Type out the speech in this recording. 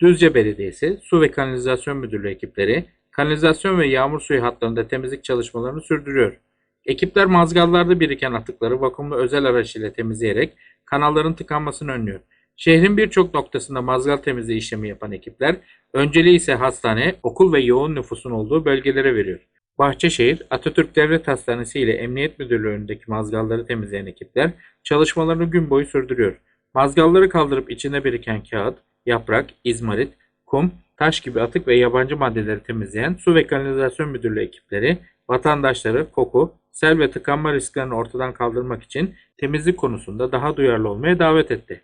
Düzce Belediyesi, Su ve Kanalizasyon Müdürlüğü ekipleri, kanalizasyon ve yağmur suyu hatlarında temizlik çalışmalarını sürdürüyor. Ekipler mazgallarda biriken atıkları vakumlu özel araç ile temizleyerek kanalların tıkanmasını önlüyor. Şehrin birçok noktasında mazgal temizliği işlemi yapan ekipler, önceliği ise hastane, okul ve yoğun nüfusun olduğu bölgelere veriyor. Bahçeşehir, Atatürk Devlet Hastanesi ile Emniyet Müdürlüğü önündeki mazgalları temizleyen ekipler çalışmalarını gün boyu sürdürüyor. Mazgalları kaldırıp içinde biriken kağıt, yaprak, izmarit, kum, taş gibi atık ve yabancı maddeleri temizleyen Su ve Kanalizasyon Müdürlüğü ekipleri vatandaşları koku, sel ve tıkanma risklerini ortadan kaldırmak için temizlik konusunda daha duyarlı olmaya davet etti.